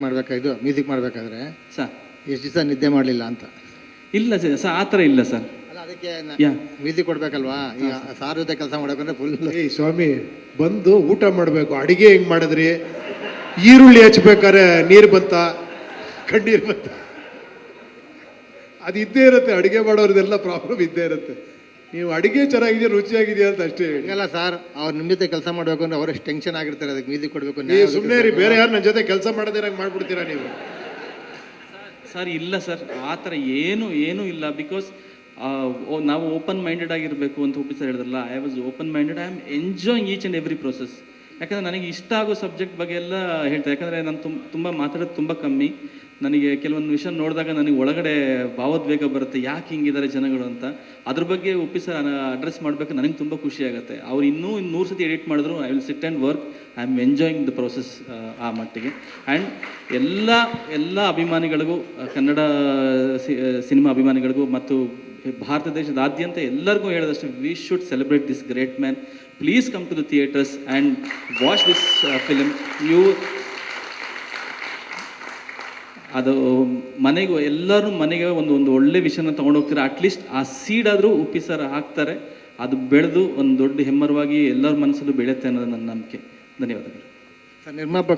ಮಾಡ್ಬೇಕಾ ಇದು ಮ್ಯೂಸಿಕ್ ಮಾಡಬೇಕಾದ್ರೆ ಸರ್ ಎಷ್ಟು ದಿವಸ ನಿದ್ದೆ ಮಾಡಲಿಲ್ಲ ಅಂತ. ಇಲ್ಲ ಸರ್ ಸರ್ ಆ ಥರ ಇಲ್ಲ ಸರ್. ಅಲ್ಲ ಅದಕ್ಕೆ ಯಾ. ಮ್ಯೂಸಿಕ್ ಕೊಡ್ಬೇಕಲ್ವಾ? ಈಗ ಸಾರ್. ಜೊತೆ ಕೆಲಸ ಮಾಡಬೇಕಂದ್ರೆ ಫುಲ್ ಏಯ್ ಸ್ವಾಮಿ ಬಂದು ಊಟ ಮಾಡಬೇಕು. ಅಡಿಗೆ ಹೆಂಗ್ ಮಾಡಿದ್ರಿ? ಈರುಳ್ಳಿ ಹಚ್ಬೇಕಾರೆ ನೀರು ಬಂತ ಕಣ್ಣೀರು ಬಂತ? ಅದು ಇದ್ದೇ ಇರುತ್ತೆ ಅಡಿಗೆ ಮಾಡೋರ್ದೆಲ್ಲ ಪ್ರಾಬ್ಲಮ್ ಇದ್ದೇ ಇರುತ್ತೆ. ನೀವು ಅಡಿಗೆ ಚೆನ್ನಾಗಿದೆಯಾ ರುಚಿಯಾಗಿದೆಯಾ ಅಂತ ಅಷ್ಟೇ ಹೇಳಿ. ಹಂಗಲ್ಲ ಸರ್ ಅವ್ರ ನಿಮ್ಮ ಜೊತೆ ಕೆಲಸ ಮಾಡಬೇಕು ಅಂದ್ರೆ ಅವ್ರಷ್ಟು ಟೆನ್ಷನ್ ಆಗಿರ್ತಾರೆ ಅದಕ್ಕೆ ಮ್ಯೂಸಿಕ್ ಕೊಡಬೇಕು ನೀವು ಸುಮ್ಮನೆ ರೀ ಬೇರೆ ಯಾರು ನನ್ನ ಜೊತೆ ಕೆಲಸ ಮಾಡೋದಿರಂಗೆ ಮಾಡ್ಬಿಡ್ತೀರಾ ನೀವು? ಸರ್ ಇಲ್ಲ ಸರ್ ಆ ಥರ ಏನು ಏನೂ ಇಲ್ಲ ಬಿಕಾಸ್ ನಾವು ಓಪನ್ ಮೈಂಡೆಡ್ ಆಗಿರಬೇಕು ಅಂತ ಒಪ್ಪಿ ಸರ್ ಹೇಳಿದ್ರಲ್ಲ I was open minded I am enjoying each and every process ಯಾಕಂದರೆ ನನಗೆ ಇಷ್ಟ ಆಗೋ ಸಬ್ಜೆಕ್ಟ್ ಬಗ್ಗೆ ಎಲ್ಲ ಹೇಳ್ತಾರೆ ಯಾಕಂದರೆ ನಾನು ತುಂಬ ತುಂಬ ಮಾತಾಡೋದು ತುಂಬ ಕಮ್ಮಿ. ನನಗೆ ಕೆಲವೊಂದು ವಿಷಯ ನೋಡಿದಾಗ ನನಗೆ ಒಳಗಡೆ ಭಾವೋದ್ವೇಗ ಬರುತ್ತೆ, ಯಾಕೆ ಹಿಂಗಿದ್ದಾರೆ ಜನಗಳು ಅಂತ. ಅದ್ರ ಬಗ್ಗೆ ಒಪ್ಪಿ ಸರ್ ಅಡ್ರೆಸ್ ಮಾಡಬೇಕು, ನನಗೆ ತುಂಬ ಖುಷಿ ಆಗುತ್ತೆ. ಅವ್ರು ಇನ್ನೂ ನೂರು ಸತಿ ಎಡಿಟ್ ಮಾಡಿದ್ರು I will sit and work I am enjoying the process ಆ ಮಟ್ಟಿಗೆ. ಆ್ಯಂಡ್ ಎಲ್ಲ ಎಲ್ಲ ಅಭಿಮಾನಿಗಳಿಗೂ ಕನ್ನಡ ಸಿನಿಮಾ ಅಭಿಮಾನಿಗಳಿಗೂ ಮತ್ತು ಭಾರತ ದೇಶದಾದ್ಯಂತ ಎಲ್ಲರಿಗೂ ಹೇಳಿದಷ್ಟು we should celebrate this great man please come to the theatres and watch this film you ಅದು ಮನೆಗೂ, ಎಲ್ಲರೂ ಮನೆಗೆ ಒಂದು ಒಂದು ಒಳ್ಳೆ ವಿಷಯನ ತೊಗೊಂಡು ಹೋಗ್ತಾರೆ? ಅಟ್ಲೀಸ್ಟ್ ಆ ಸೀಡ್ ಆದರೂ ಉಪ್ಪಿಸಾರ ಹಾಕ್ತಾರೆ. ಅದು ಬೆಳೆದು ಒಂದು ದೊಡ್ಡ ಹೆಮ್ಮರವಾಗಿ ಎಲ್ಲರ ಮನಸ್ಸಲ್ಲೂ ಬೆಳೆಯುತ್ತೆ ಅನ್ನೋದು ನನ್ನ ನಂಬಿಕೆ. ಧನ್ಯವಾದಗಳು. ನಿರ್ಮಾಪಕರು.